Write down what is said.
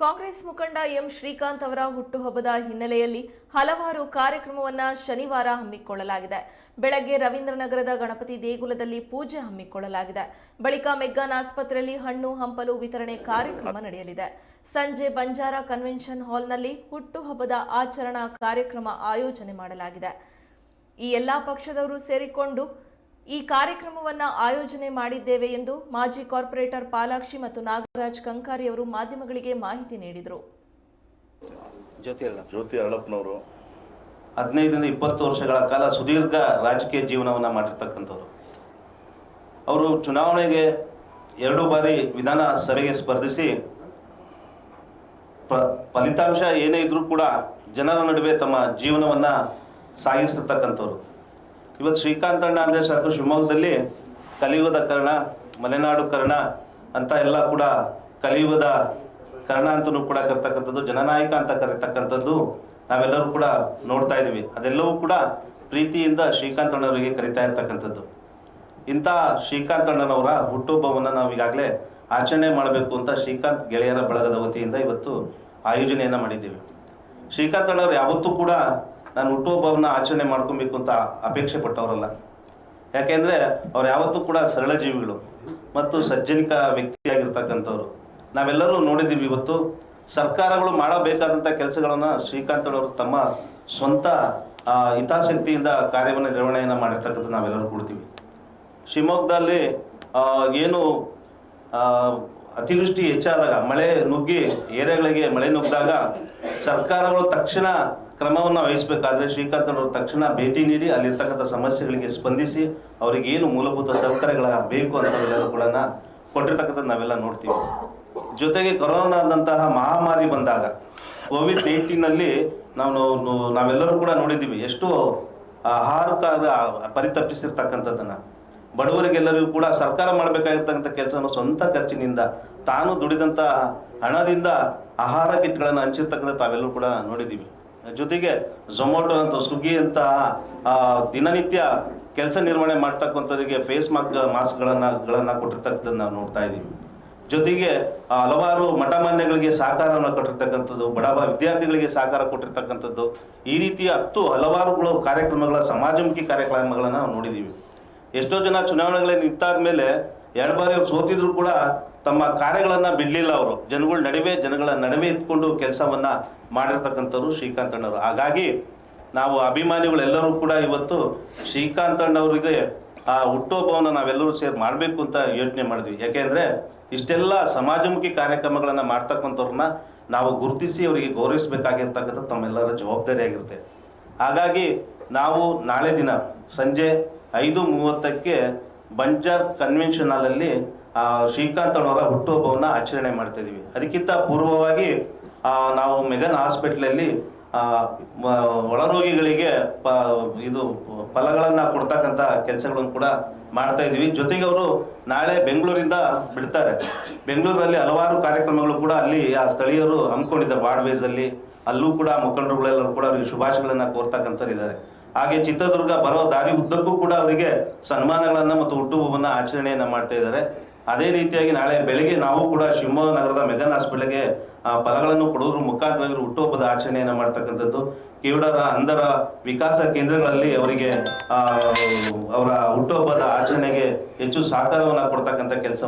ಕಾಂಗ್ರೆಸ್ ಮುಖಂಡ ಎಂ ಶ್ರೀಕಾಂತ್ ಅವರ ಹುಟ್ಟುಹಬ್ಬದ ಹಿನ್ನೆಲೆಯಲ್ಲಿ ಹಲವಾರು ಕಾರ್ಯಕ್ರಮವನ್ನು ಶನಿವಾರ ಹಮ್ಮಿಕೊಳ್ಳಲಾಗಿದೆ. ಬೆಳಗ್ಗೆ ರವೀಂದ್ರನಗರದ ಗಣಪತಿ ದೇಗುಲದಲ್ಲಿ ಪೂಜೆ ಹಮ್ಮಿಕೊಳ್ಳಲಾಗಿದೆ. ಬಳಿಕ ಮೆಗ್ಗಾನ್ ಆಸ್ಪತ್ರೆಯಲ್ಲಿ ಹಣ್ಣು, ಹಂಪಲು ವಿತರಣೆ ಕಾರ್ಯಕ್ರಮ ನಡೆಯಲಿದೆ. ಸಂಜೆ ಬಂಜಾರ ಕನ್ವೆನ್ಷನ್ ಹಾಲ್ನಲ್ಲಿ ಹುಟ್ಟುಹಬ್ಬದ ಆಚರಣಾ ಕಾರ್ಯಕ್ರಮ ಆಯೋಜನೆ ಮಾಡಲಾಗಿದೆ. ಈ ಎಲ್ಲಾ ಪಕ್ಷದವರು ಸೇರಿಕೊಂಡು ಈ ಕಾರ್ಯಕ್ರಮವನ್ನು ಆಯೋಜನೆ ಮಾಡಿದ್ದೇವೆ ಎಂದು ಮಾಜಿ ಕಾರ್ಪೊರೇಟರ್ ಪಾಲಾಕ್ಷಿ ಮತ್ತು ನಾಗರಾಜ್ ಕಂಕಾರಿ ಅವರು ಮಾಧ್ಯಮಗಳಿಗೆ ಮಾಹಿತಿ ನೀಡಿದರು. ಜ್ಯೋತಿ ಅಳಪ್ಪನವರು ಜ್ಯೋತಿ ಅರಳಪ್ಪನವರು ಹದಿನೈದರಿಂದ ಇಪ್ಪತ್ತು ವರ್ಷಗಳ ಕಾಲ ಸುದೀರ್ಘ ರಾಜಕೀಯ ಜೀವನವನ್ನು ಮಾಡಿರ್ತಕ್ಕಂಥವ್ರು. ಅವರು ಚುನಾವಣೆಗೆ ಎರಡು ಬಾರಿ ವಿಧಾನಸಭೆಗೆ ಸ್ಪರ್ಧಿಸಿ ಪ- ಫಲಿತಾಂಶ ಏನೇ ಇದ್ರೂ ಕೂಡ ಜನರ ನಡುವೆ ತಮ್ಮ ಜೀವನವನ್ನು ಸಾಗಿಸಿರ್ತಕ್ಕಂಥವ್ರು. ಇವತ್ತು ಶ್ರೀಕಾಂತ್ ಅಣ್ಣ ಅಂದ್ರೆ ಸಾಕು ಶಿವಮೊಗ್ಗದಲ್ಲಿ ಕಲಿಯುಗದ ಕರ್ಣ, ಮಲೆನಾಡು ಕರ್ಣ ಅಂತ ಎಲ್ಲ ಕೂಡ ಕಲಿಯುಗದ ಕರ್ಣ ಅಂತಲೂ ಕೂಡ ಕರ್ತಕ್ಕಂಥದ್ದು, ಜನನಾಯಕ ಅಂತ ಕರೀತಕ್ಕಂಥದ್ದು ನಾವೆಲ್ಲರೂ ಕೂಡ ನೋಡ್ತಾ ಇದೀವಿ ಅದೆಲ್ಲವೂ ಕೂಡ ಪ್ರೀತಿಯಿಂದ ಶ್ರೀಕಾಂತ್ ಅಣ್ಣವರಿಗೆ ಕರಿತಾ ಇರ್ತಕ್ಕಂಥದ್ದು. ಇಂಥ ಶ್ರೀಕಾಂತ್ ಅಣ್ಣನವರ ಹುಟ್ಟುಹಬ್ಬವನ್ನು ನಾವು ಈಗಾಗಲೇ ಆಚರಣೆ ಮಾಡಬೇಕು ಅಂತ ಶ್ರೀಕಾಂತ್ ಗೆಳೆಯರ ಬಳಗದ ವತಿಯಿಂದ ಇವತ್ತು ಆಯೋಜನೆಯನ್ನ ಮಾಡಿದ್ದೀವಿ. ಶ್ರೀಕಾಂತ್ ಅಣ್ಣವ್ರು ಯಾವತ್ತೂ ಕೂಡ ನಾನು ಹುಟ್ಟುಹಬ್ಬವನ್ನ ಆಚರಣೆ ಮಾಡ್ಕೊಬೇಕು ಅಂತ ಅಪೇಕ್ಷೆ ಪಟ್ಟವರಲ್ಲ. ಯಾಕೆಂದ್ರೆ ಅವ್ರು ಯಾವತ್ತೂ ಕೂಡ ಸರಳ ಜೀವಿಗಳು ಮತ್ತು ಸಜ್ಜನಿಕ ವ್ಯಕ್ತಿಯಾಗಿರ್ತಕ್ಕಂಥವ್ರು. ನಾವೆಲ್ಲರೂ ನೋಡಿದ್ದೀವಿ ಇವತ್ತು ಸರ್ಕಾರಗಳು ಮಾಡಬೇಕಾದಂಥ ಕೆಲಸಗಳನ್ನ ಶ್ರೀಕಾಂತ್ ಅವರು ತಮ್ಮ ಸ್ವಂತ ಹಿತಾಸಕ್ತಿಯಿಂದ ಕಾರ್ಯವನ್ನು, ನಿರ್ವಹಣೆಯನ್ನು ಮಾಡಿರ್ತಕ್ಕಂಥ ನಾವೆಲ್ಲರೂ ಕೊಡ್ತೀವಿ ಶಿವಮೊಗ್ಗದಲ್ಲಿ ಏನು ಅತಿವೃಷ್ಟಿ ಹೆಚ್ಚಾದಾಗ, ಮಳೆ ನುಗ್ಗಿ, ಏರಿಯಾಗಳಿಗೆ ಮಳೆ ನುಗ್ಗಿದಾಗ ಸರ್ಕಾರಗಳು ತಕ್ಷಣ ಕ್ರಮವನ್ನು ವಹಿಸಬೇಕಾದ್ರೆ ಶ್ರೀಕಾಂತ್ ಅವರು ತಕ್ಷಣ ಭೇಟಿ ನೀಡಿ ಅಲ್ಲಿರ್ತಕ್ಕಂಥ ಸಮಸ್ಯೆಗಳಿಗೆ ಸ್ಪಂದಿಸಿ ಅವರಿಗೆ ಏನು ಮೂಲಭೂತ ಸೌಕರ್ಯಗಳ ಬೇಕು ಕೂಡ ಕೊಟ್ಟಿರ್ತಕ್ಕಂಥದ್ದು ನಾವೆಲ್ಲ ನೋಡ್ತೀವಿ. ಜೊತೆಗೆ ಕೊರೋನಾದಂತಹ ಮಹಾಮಾರಿ ಬಂದಾಗ ಕೋವಿಡ್ ನೈನ್ಟೀನಲ್ಲಿ ನಾವು ನಾವು- ನಾವೆಲ್ಲರೂ ಕೂಡ ನೋಡಿದ್ದೀವಿ ಎಷ್ಟು ಆಹಾರಕ್ಕಾಗ ಪರಿತಪ್ಪಿಸಿರ್ತಕ್ಕಂಥದ್ದನ್ನು ಬಡವರಿಗೆಲ್ಲರಿಗೂ ಕೂಡ ಸರ್ಕಾರ ಮಾಡಬೇಕಾಗಿರ್ತಕ್ಕಂಥ ಕೆಲಸವನ್ನು ಸ್ವಂತ ಖರ್ಚಿನಿಂದ ತಾನು ದುಡಿದಂತಹ ಹಣದಿಂದ ಆಹಾರ ಕಿಟ್ಗಳನ್ನು ಹಂಚಿರ್ತಕ್ಕಂಥ ತಾವೆಲ್ಲರೂ ಕೂಡ ನೋಡಿದ್ದೀವಿ. ಜೊತೆಗೆ ಝೊಮ್ಯಾಟೊ ಅಂತ ಸ್ವಿಗ್ಗಿ ಅಂತ ದಿನನಿತ್ಯ ಕೆಲಸ ನಿರ್ವಹಣೆ ಮಾಡ್ತಕ್ಕಂಥದ್ದಿಗೆ ಫೇಸ್ ಮಾಸ್ಕ್ ಮಾಸ್ಕ್ಗಳನ್ನ ಗಳನ್ನ ಕೊಟ್ಟಿರ್ತಕ್ಕಂಥದ್ದು ನಾವು ನೋಡ್ತಾ ಇದ್ದೀವಿ. ಜೊತೆಗೆ ಹಲವಾರು ಮಠ ಮಾನ್ಯಗಳಿಗೆ ಸಹಕಾರವನ್ನು ಕೊಟ್ಟಿರ್ತಕ್ಕಂಥದ್ದು ಬಡವ ವಿದ್ಯಾರ್ಥಿಗಳಿಗೆ ಸಹಕಾರ ಕೊಟ್ಟಿರ್ತಕ್ಕಂಥದ್ದು, ಈ ರೀತಿ ಹತ್ತು ಹಲವಾರುಗಳು ಕಾರ್ಯಕ್ರಮಗಳ, ಸಮಾಜಮುಖಿ ಕಾರ್ಯಕ್ರಮಗಳನ್ನ ನಾವು ನೋಡಿದ್ದೀವಿ. ಎಷ್ಟೋ ಜನ ಚುನಾವಣೆಗಳಲ್ಲಿ ನಿಂತಾದ್ಮೇಲೆ, ಎರಡು ಬಾರಿ ಅವ್ರು ಸೋತಿದ್ರು ಕೂಡ ತಮ್ಮ ಕಾರ್ಯಗಳನ್ನ ಬಿಡಲಿಲ್ಲ ಅವರು. ಜನಗಳ ನಡುವೆ ಜನಗಳ ನಡುವೆ ಇಟ್ಕೊಂಡು ಕೆಲಸವನ್ನ ಮಾಡಿರ್ತಕ್ಕಂಥವ್ರು ಶ್ರೀಕಾಂತ್ ಅಣ್ಣವರು. ಹಾಗಾಗಿ ನಾವು ಅಭಿಮಾನಿಗಳೆಲ್ಲರೂ ಕೂಡ ಇವತ್ತು ಶ್ರೀಕಾಂತ್ ಅಣ್ಣವರಿಗೆ ಆ ಹುಟ್ಟುಹಬ್ಬವನ್ನು ನಾವೆಲ್ಲರೂ ಸೇರಿ ಮಾಡಬೇಕು ಅಂತ ಯೋಚನೆ ಮಾಡಿದ್ವಿ. ಯಾಕೆಂದ್ರೆ ಇಷ್ಟೆಲ್ಲ ಸಮಾಜಮುಖಿ ಕಾರ್ಯಕ್ರಮಗಳನ್ನ ಮಾಡ್ತಕ್ಕಂಥವ್ರನ್ನ ನಾವು ಗುರುತಿಸಿ ಅವರಿಗೆ ಗೌರವಿಸಬೇಕಾಗಿರ್ತಕ್ಕಂಥ ತಮ್ಮೆಲ್ಲರ ಜವಾಬ್ದಾರಿ ಆಗಿರುತ್ತೆ. ಹಾಗಾಗಿ ನಾವು ನಾಳೆ ದಿನ ಸಂಜೆ ಐದು ಮೂವತ್ತಕ್ಕೆ ಬಂಜಾರ್ ಕನ್ವೆನ್ಷನ್ ಹಾಲಲ್ಲಿ ಶ್ರೀಕಾಂತ್ ಅವರ ಹುಟ್ಟುಹಬ್ಬವನ್ನ ಆಚರಣೆ ಮಾಡ್ತಾ ಇದೀವಿ. ಅದಕ್ಕಿಂತ ಪೂರ್ವವಾಗಿ ನಾವು ಮೆಗನ್ ಹಾಸ್ಪಿಟ್ಲಲ್ಲಿ ಆ, ಒಳರೋಗಿಗಳಿಗೆ ಪ ಇದು ಫಲಗಳನ್ನ ಕೊಡ್ತಕ್ಕಂಥ ಕೆಲಸಗಳನ್ನು ಕೂಡ ಮಾಡ್ತಾ ಇದೀವಿ. ಜೊತೆಗೆ ಅವರು ನಾಳೆ ಬೆಂಗಳೂರಿಂದ ಬಿಡ್ತಾರೆ. ಬೆಂಗಳೂರಲ್ಲಿ ಹಲವಾರು ಕಾರ್ಯಕ್ರಮಗಳು ಕೂಡ ಅಲ್ಲಿ ಆ ಸ್ಥಳೀಯರು ಹಮ್ಮಿಕೊಂಡಿದ್ದಾರೆ. ಬಾಡ್ವೇಸ್ ಅಲ್ಲಿ ಅಲ್ಲೂ ಕೂಡ ಮುಖಂಡರುಗಳೆಲ್ಲರೂ ಕೂಡ ಅವರಿಗೆ ಶುಭಾಶಯಗಳನ್ನ ಕೋರ್ತಕ್ಕಂಥವ್ರು ಇದ್ದಾರೆ. ಹಾಗೆ ಚಿತ್ರದುರ್ಗ ಬರೋ ದಾರಿ ಉದ್ದಕ್ಕೂ ಕೂಡ ಅವರಿಗೆ ಸನ್ಮಾನಗಳನ್ನ ಮತ್ತು ಹುಟ್ಟುಹಬ್ಬವನ್ನ ಆಚರಣೆಯನ್ನ ಮಾಡ್ತಾ ಇದ್ದಾರೆ. ಅದೇ ರೀತಿಯಾಗಿ ನಾಳೆ ಬೆಳಗ್ಗೆ ನಾವು ಕೂಡ ಶಿವಮೊಗ್ಗ ನಗರದ ಮೆಗನ್ ಹಾಸ್ಪಿಟಲ್ಗೆ ಫಲಗಳನ್ನು ಕೊಡೋದ್ರ ಮುಖಾಂತರ ಹುಟ್ಟುಹಬ್ಬದ ಆಚರಣೆಯನ್ನು ಮಾಡ್ತಕ್ಕಂಥದ್ದು. ಕಿವುಡರ ಅಂಧರ ವಿಕಾಸ ಕೇಂದ್ರಗಳಲ್ಲಿ ಅವರಿಗೆ ಅವರ ಹುಟ್ಟುಹಬ್ಬದ ಆಚರಣೆಗೆ ಹೆಚ್ಚು ಸಹಕಾರವನ್ನು ಕೊಡ್ತಕ್ಕಂಥ ಕೆಲಸವನ್ನು